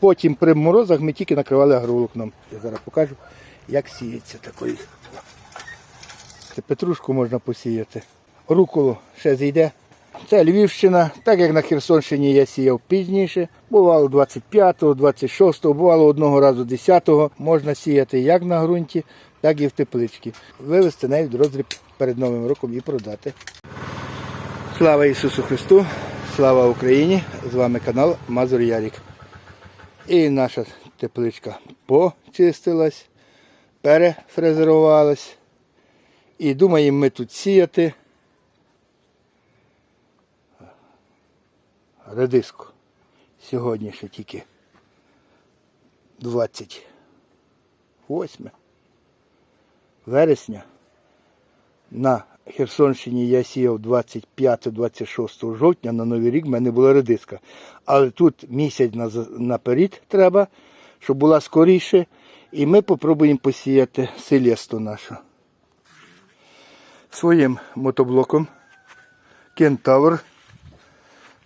Потім при морозах ми тільки накривали агроволокном. Я зараз покажу, як сіється. Це петрушку можна посіяти. Руколу ще зійде. Це Львівщина, так як на Херсонщині я сіяв пізніше. Бувало 25-го, 26-го, бувало одного разу 10-го. Можна сіяти як на ґрунті, так і в тепличці. Вивезти навіть роздріб перед Новим роком і продати. Слава Ісусу Христу! Слава Україні! З вами канал Мазур Ярік. І наша тепличка почистилась, перефрезерувалась. І думаємо ми тут сіяти редиску. Сьогодні ще тільки 28 вересня. На Херсонщині я сіяв 25-26 жовтня на Новий рік в мене була редиска. Але тут місяць наперед треба, щоб була скоріше. І ми спробуємо посіяти селесту нашу. Своїм мотоблоком Кентавр.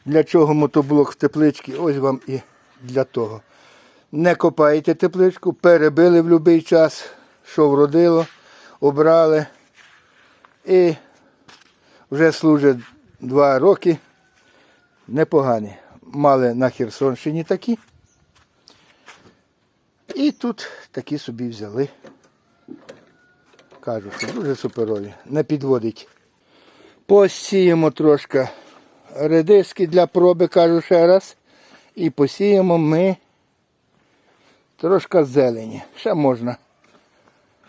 Для чого мотоблок в тепличці? Ось вам і для того. Не копаєте тепличку, перебили в будь-який час, що вродило, обрали. І вже служить два роки. Непогані. Мали на Херсонщині такі. І тут такі собі взяли. Кажу, що дуже суперові. Не підводить. Посіємо трошки редиски для проби, кажу ще раз. І посіємо ми трошки зелені. Ще можна.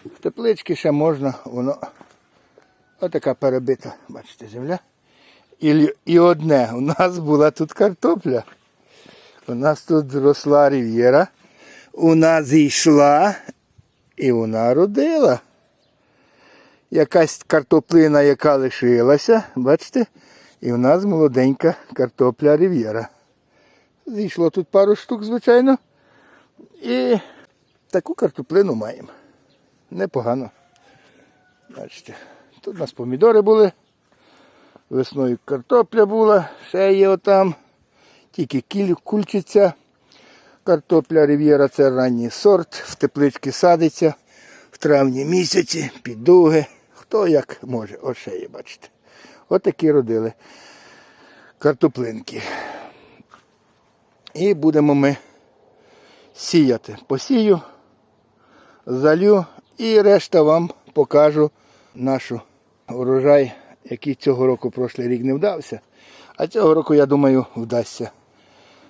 В тепличці ще можна, воно отака перебита, бачите, земля. І, і одне, у нас була тут картопля. У нас тут росла рів'єра. У нас зійшла і вона родила. Якась картоплина, яка лишилася, бачите? І у нас молоденька картопля рів'єра. Зійшло тут пару штук, звичайно. І таку картоплину маємо. Непогано. Бачите, тут у нас помідори були. Весною картопля була, ще є отам. Тільки кіль кульчиця. Картопля Рів'єра це ранній сорт, в тепличці садиться в травні місяці, підуги. Хто як може, ось ще бачите. Отакі родили картоплинки. І будемо ми сіяти. Посію, залю і решта вам покажу нашу урожай, який цього року прошлий рік не вдався. А цього року, я думаю, вдасться.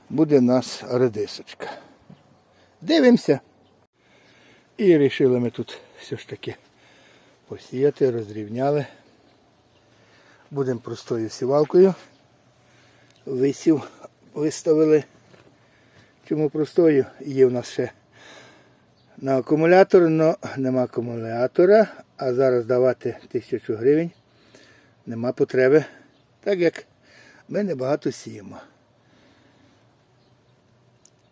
Буде нас редисочка. Дивимося. І вирішили ми тут все ж таки посіяти, розрівняли. Будемо простою сівалкою. Висів виставили. Чому простою? Є в нас ще на акумулятор, але нема акумулятора, а зараз давати тисячу гривень нема потреби, так як ми небагато сіємо.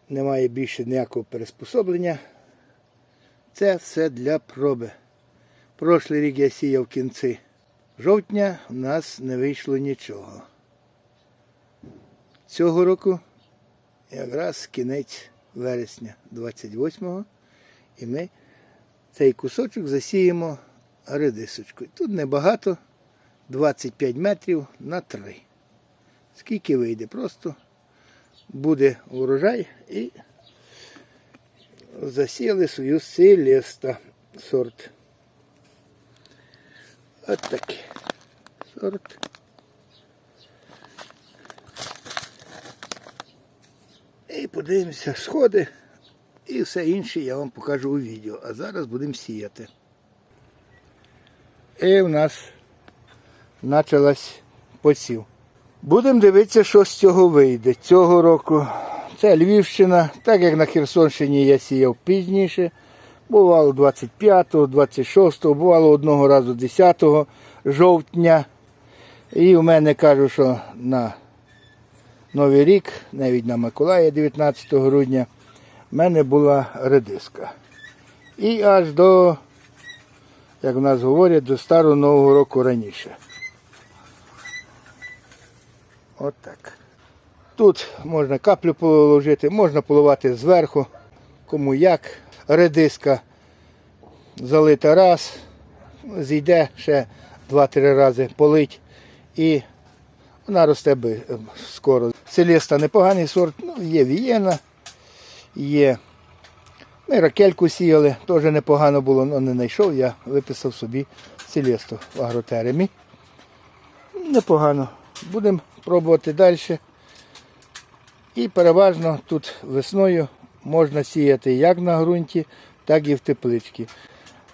Немає більше ніякого переспособлення. Це все для проби. Прошлий рік я сіяв в кінці жовтня, у нас не вийшло нічого. Цього року якраз кінець вересня 28-го. І ми цей кусочок засіємо редисочкою. Тут небагато, 25 метрів на 3. Скільки вийде, просто буде урожай і засіяли свою селеста сорт. От такий сорт. І подивимося сходи. І все інше я вам покажу у відео. А зараз будемо сіяти. І в нас почалась посів. Будемо дивитися, що з цього вийде. Цього року це Львівщина, так як на Херсонщині я сіяв пізніше. Бувало 25-го, 26-го, бувало одного разу 10 жовтня. І у мене кажуть, що на Новий рік, навіть на Миколая 19 грудня, в мене була редиска. І аж до, як в нас говорять, до старого Нового року раніше. От так. Тут можна каплю положити, можна поливати зверху, кому як. Редиска залита раз, зійде ще 2-3 рази полить і вона росте би е, скоро. Селеста непоганий сорт, ну, є вієна, є. Ми ракельку сіяли, теж непогано було, але не знайшов, я виписав собі селесту в агротеремі. Непогано. Будемо пробувати далі. І переважно тут весною можна сіяти як на ґрунті, так і в тепличці.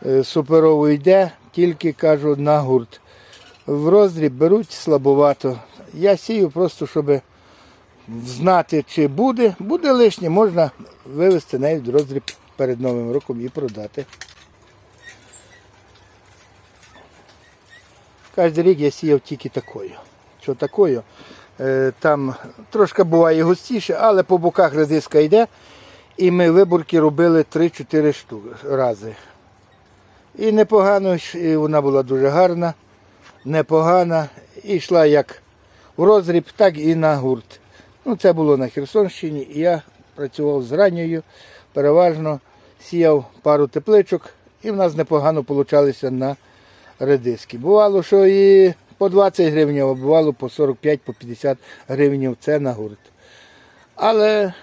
Е, Суперово йде, тільки кажу на гурт. В роздріб беруть слабовато. Я сію просто, щоб знати, чи буде. Буде лишнє, можна вивезти навіть в роздріб перед Новим роком і продати. Кожен рік я сіяв тільки такою. Що такою? Е, Там трошки буває густіше, але по боках редиска йде. І ми виборки робили 3-4 штуки рази. І непогано, і вона була дуже гарна, непогана. І йшла як в розріб, так і на гурт. Ну, це було на Херсонщині, і я працював з ранньою, переважно сіяв пару тепличок, і в нас непогано получалися на редиски. Бувало, що і по 20 гривень, а бувало по 45, по 50 гривень це на гурт. Але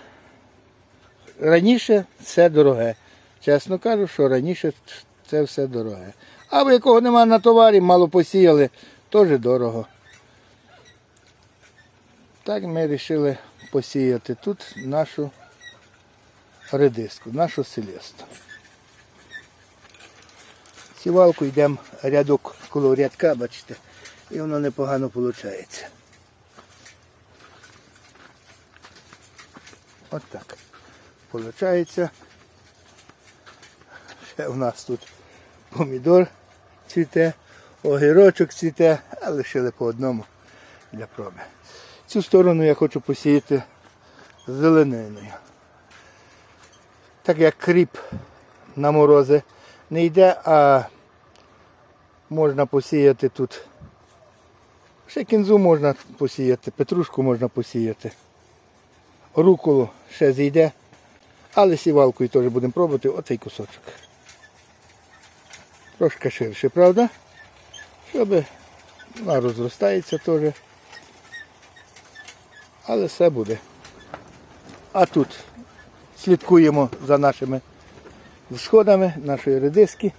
раніше все дороге. Чесно кажу, що раніше це все дороге. А в якого немає на товарі, мало посіяли, теж дорого. Так ми вирішили посіяти тут нашу редиску, нашу селесту. Сівалку йдемо рядок коло рядка, бачите, і воно непогано виходить. От так. Получається. Ще у нас тут помідор цвіте, огірочок цвіте, а лишили по одному для проби. Цю сторону я хочу посіяти зелениною. Так як кріп на морози не йде, а можна посіяти тут. Ще кінзу можна посіяти, петрушку можна посіяти. Руколу ще зійде, але сівалкою теж будемо пробувати оцей кусочок. Трошки ширше, правда? Щоб вона розростається теж. Але все буде. А тут слідкуємо за нашими сходами, нашої редиски.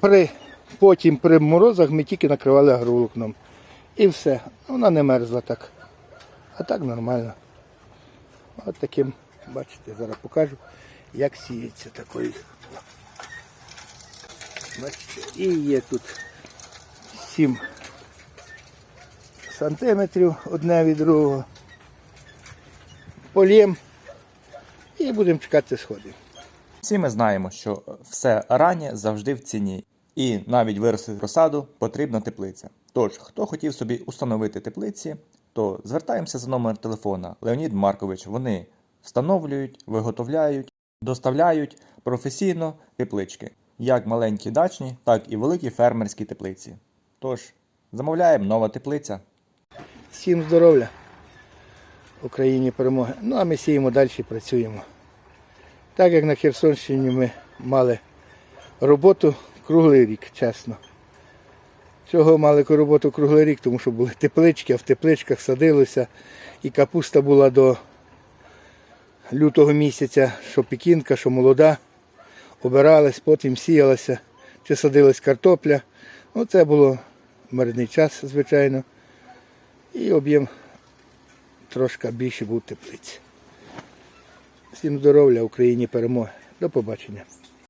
При, потім при морозах ми тільки накривали агроволокном. І все. Вона не мерзла так. А так нормально. От таким, бачите, зараз покажу, як сіється такою. Бачите, і є тут 7 сантиметрів одне від другого. Полєм і будемо чекати сходів. Всі ми знаємо, що все раннє завжди в ціні, і навіть виростити розсаду потрібна теплиця. Тож, хто хотів собі установити теплиці, то звертаємося за номер телефона Леонід Маркович. Вони встановлюють, виготовляють, доставляють професійно теплички, як маленькі дачні, так і великі фермерські теплиці. Тож, замовляємо нова теплиця. Всім здоров'я. Україні перемоги. Ну а ми сіємо далі і працюємо. Так як на Херсонщині ми мали роботу круглий рік, чесно. Чого мали роботу круглий рік, тому що були теплички, а в тепличках садилося. І капуста була до лютого місяця, що пекінка, що молода. Обиралась, потім сіялася, чи садилась картопля. Ну, це було мирний час, звичайно. І об'єм трошки більше був теплиць. Всім здоров'я, Україні перемоги. До побачення.